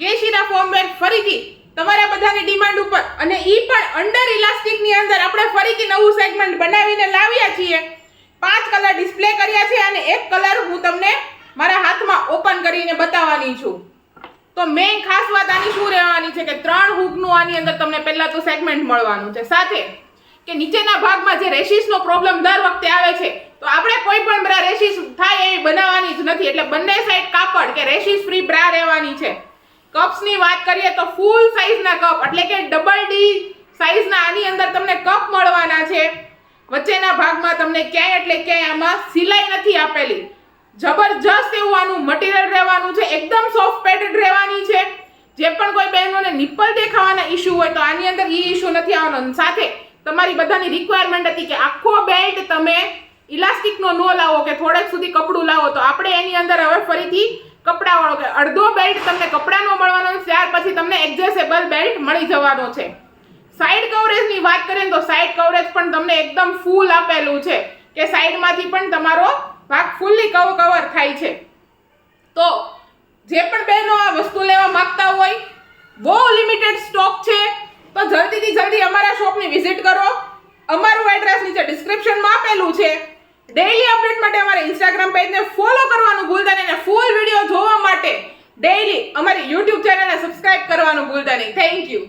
કેશીના ફોર્મવેર ફરીથી તમારા બધાની ડિમાન્ડ ઉપર અને ઈ પણ અંડર ઇલાસ્ટિકની અંદર આપણે ફરીથી નવું સેગમેન્ટ બનાવીને લાવ્યા છીએ. પાંચ કલર ડિસ્પ્લે કર્યા છે અને એક કલર હું તમને મારા હાથમાં ઓપન કરીને બતાવવાની છું. તો મેઇન ખાસ વાત આની શું રહેવાની છે કે ત્રણ હૂકનું આની અંદર તમને પહેલાં તો સેગમેન્ટ મળવાનું છે. સાથે કે નીચેના ભાગમાં જે રેશિસનો પ્રોબ્લેમ દર વખતે આવે છે, તો આપણે કોઈ પણ બ્રા રેશિસ થાય એવી બનાવવાની જ નથી. એટલે બંને સાઈડ કાપડ કે રેશિસ ફ્રી બ્રા રહેવાની છે. કપ્સની વાત કરીએ તો ફૂલ સાઇઝના કપ, એટલે કે ડબલ ડી સાઇઝના આની અંદર તમને કપ મળવાના છે. વચ્ચેના ભાગમાં તમને ક્યાંય એટલે ક્યાંય આમાં સિલાઈ નથી આપેલી. જબરજસ્ત એવું આનું મટીરિયલ રહેવાનું છે, એકદમ સોફ્ટ પેડેડ રહેવાની છે. જે પણ કોઈ બહેનોને નિપ્પલ દેખાવાના ઇશ્યુ હોય તો આની અંદર એ ઇશ્યુ નથી આવવાનો. સાથે તમારી બધાની રિક્વાયરમેન્ટ હતી કે આખો બેલ્ટ તમે ઇલાસ્ટિકનો નો લાવો કે થોડેક સુધી કપડું લાવો, તો આપણે એની અંદર હવે ફરીથી કપડાવાળો કે અડધો બેલ્ટ તમને કપડાનો મળવાનો ત્યાર પછી તમને એડજસ્ટેબલ બેલ્ટ મળી જવાનો છે. સાઈડ કવરેજની વાત કરીએ તો સાઈડ કવરેજ પણ તમને એકદમ ફૂલ આપેલું છે કે સાઈડમાંથી પણ તમારો ભાગ ફૂલ્લી કવર કવર થાય છે. તો જે પણ બહેનો આ વસ્તુ લેવા માંગતા હોય, બહુ લિમિટેડ સ્ટોક છે, તો જલ્દીથી જલ્દી અમારા શોપની વિઝિટ કરો. અમારું એડ્રેસ નીચે ડિસ્ક્રિપ્શનમાં આપેલું છે. ડેઈલી અપડેટ માટે અમારા ઇન્સ્ટાગ્રામ પેજને ફોલો કરવાનું ભૂલતા નહીં ડેઈલી અમારી યુટ્યુબ ચેનલને સબસ્ક્રાઇબ કરવાનું ભૂલતા નહીં. Thank you